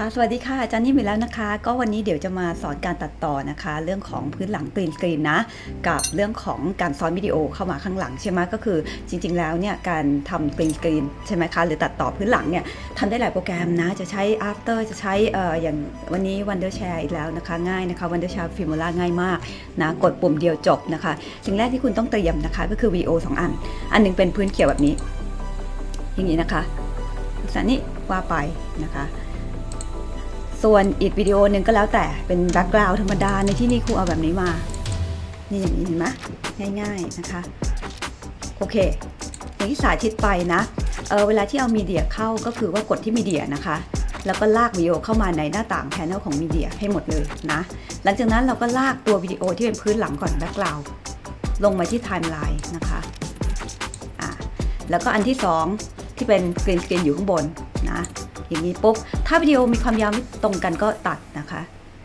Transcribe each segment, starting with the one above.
ค่ะสวัสดีค่ะอาจารย์นิ่มอีกแล้วนะคะ ก็วันนี้เดี๋ยวจะมาสอนการตัดต่อนะคะ เรื่องของพื้นหลังกรีนสกรีนนะ กับเรื่องของการซ้อนวิดีโอเข้ามาข้างหลังใช่ไหมก็คือจริง ๆ แล้วเนี่ยการทำกรีนสกรีนใช่ไหมคะหรือตัดต่อพื้นหลังเนี่ยทำได้หลายโปรแกรมนะจะใช้ After จะใช้เอ่ออย่างวันนี้ Wondershare อีกแล้วนะคะ ง่ายนะคะ Wondershare Filmora ง่ายมากนะกดปุ่มเดียวจบนะคะ สิ่งแรกที่คุณต้องเตรียมนะคะก็คือวิดีโอสองอัน อันหนึงเป็นพื้นเขียวแบบนี้ อย่างนี้นะคะลักษณะนี้ว่าไปนะคะ ส่วนอีกวิดีโอหนึ่งก็แล้วแต่เป็นแบ็กกราวด์ธรรมดาในที่นี้ครูเอาแบบนี้มา นี่อย่างนี้เห็นไหมง่ายๆนะคะ โอเค อย่างที่สาธิตไปนะเเวลาที่เอามีเดียเข้าก็คือว่ากดที่มีเดียนะคะ แล้วก็ลากวิดีโอเข้ามาในหน้าต่างแพนเนลของมีเดียให้หมดเลยนะ หลังจากนั้นเราก็ลากตัววิดีโอที่เป็นพื้นหลังก่อนแบ็กกราวด์ลงมาที่ไทม์ไลน์นะคะอะแล้วก็อันที่สองที่เป็นกรีนสกรีนอยู่ข้างบนนะ อย่างนี้ปุ๊บ ถ้าวิดีโอมีความยาวไม่ตรงกันก็ตัดนะคะ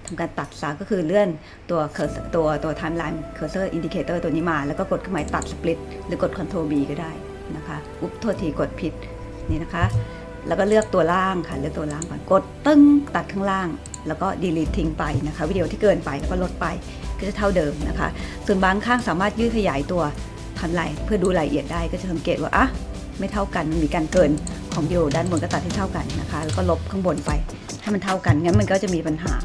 ทำการตัดซะก็คือเลื่อนตัว cursor ตัวตัว timeline cursor indicator ตัวนี้มา แล้วก็กดเครื่องหมายตัด split หรือกด control B ก็ได้นะคะอุ๊บโทษทีกดผิดนี่นะคะ แล้วก็เลือกตัวล่างค่ะ เลือกตัวล่างก่อนกดตึ้งตัดข้างล่าง แล้วก็ delete ทิ้งไปนะคะวิดีโอที่เกินไปแล้วก็ลดไปก็จะเท่าเดิมนะคะ ส่วนบางข้างสามารถยืดขยายตัวทำลายเพื่อดูรายละเอียดได้ก็จะสังเกตว่าอะไม่เท่ากันมันมีการเกิน ของโอด้านบนก็ตัดให้เท่ากันนะคะ แล้วก็ลบข้างบนไปให้มันเท่ากันงั้นมันก็จะมีปัญหา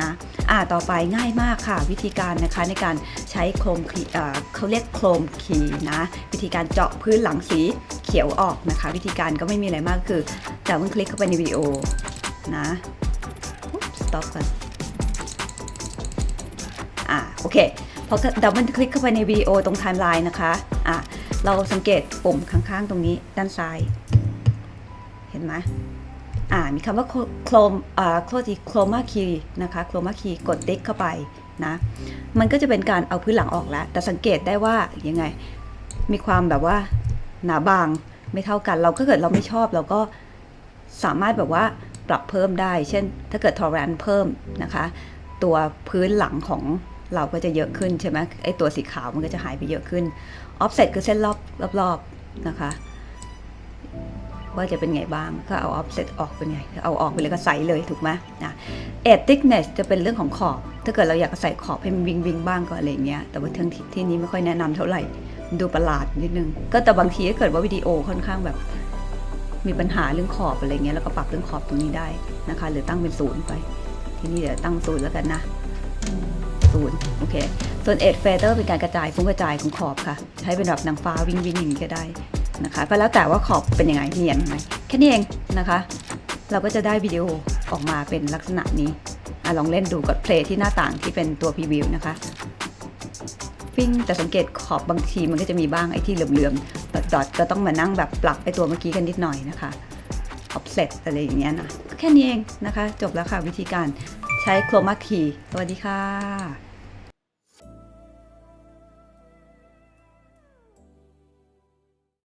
นะอ่าต่อไปง่ายมากค่ะ วิธีการนะคะในการใช้โครมขี่เขาเรียกโครมคีนะ วิธีการเจาะพื้นหลังสีเขียวออกนะคะ วิธีการก็ไม่มีอะไรมากคือจะเพิ่งคลิกเข้าไปในวิดีโอนะสต็อปก่อนอ่าโอเคพอดับเบิลคลิกเข้าไปในวิดีโอตรงไทม์ไลน์นะคะอะเราสังเกตปุ่มข้างๆ ตรงนี้ด้านซ้าย เห็นไหมอ่ามีคำว่าโครมอ่าโครทีโครมาคีนะคะโครมาคีกดติ๊กเข้าไปนะมันก็จะเป็นการเอาพื้นหลังออกแล้ว แต่สังเกตได้ว่ายังไง มีความแบบว่าหนาบางไม่เท่ากัน เราก็เกิดเราไม่ชอบเราก็สามารถแบบว่าปรับเพิ่มได้ เช่น ถ้าเกิดทอร์เรนเพิ่มนะคะ ตัวพื้นหลังของเราก็จะเยอะขึ้นใช่ไหมไอตัวสีขาวมันก็จะหายไปเยอะขึ้น offset คือเส้นรอบรอบๆนะคะ ว่าจะเป็นไงบ้างก็เอา offset ออกเป็นไงเอาออกไปเลยก็ใส่เลยถูกไหมนะ edge thickness จะเป็นเรื่องของขอบ ถ้าเกิดเราอยากใส่ขอบให้มันวิงวิงบ้างก็อะไรเงี้ยแต่ว่าที่ที่นี้ไม่ค่อยแนะนำเท่าไหร่ดูประหลาดนิดนึง ก็แต่บางทีถ้าเกิดว่าวิดีโอค่อนข้างแบบ มีปัญหาเรื่องขอบอะไรเงี้ยแล้วก็ปรับเรื่องขอบตรงนี้ได้นะคะ หรือตั้งเป็นศูนย์ไป ทีนี้เดี๋ยวตั้งศูนย์แล้วกันนะศูนย์โอเค ส่วน edge feather เป็นการกระจายฟุ้งกระจายของขอบค่ะ ใช้เป็นแบบนางฟ้าวิ่งวิ่งอย่างนี้ก็ได้ นะคะ ก็แล้วแต่ว่าขอบเป็นยังไงเนียนไหมแค่นี้เองนะคะ เราก็จะได้วิดีโอออกมาเป็นลักษณะนี้อลองเล่นดูกด play ที่หน้าต่างที่เป็นตัวพรีวิวนะคะปิ้งแต่สังเกตขอบบางทีมันก็จะมีบ้างไอ้ที่เหลื่อมๆดอทก็ต้องมานั่งแบบปรับไอตัวเมื่อกี้กันนิดหน่อยนะคะ offset อะไรอย่างเงี้ยนะแค่นี้เองนะคะ จบแล้วค่ะวิธีการใช้ chroma key สวัสดีค่ะ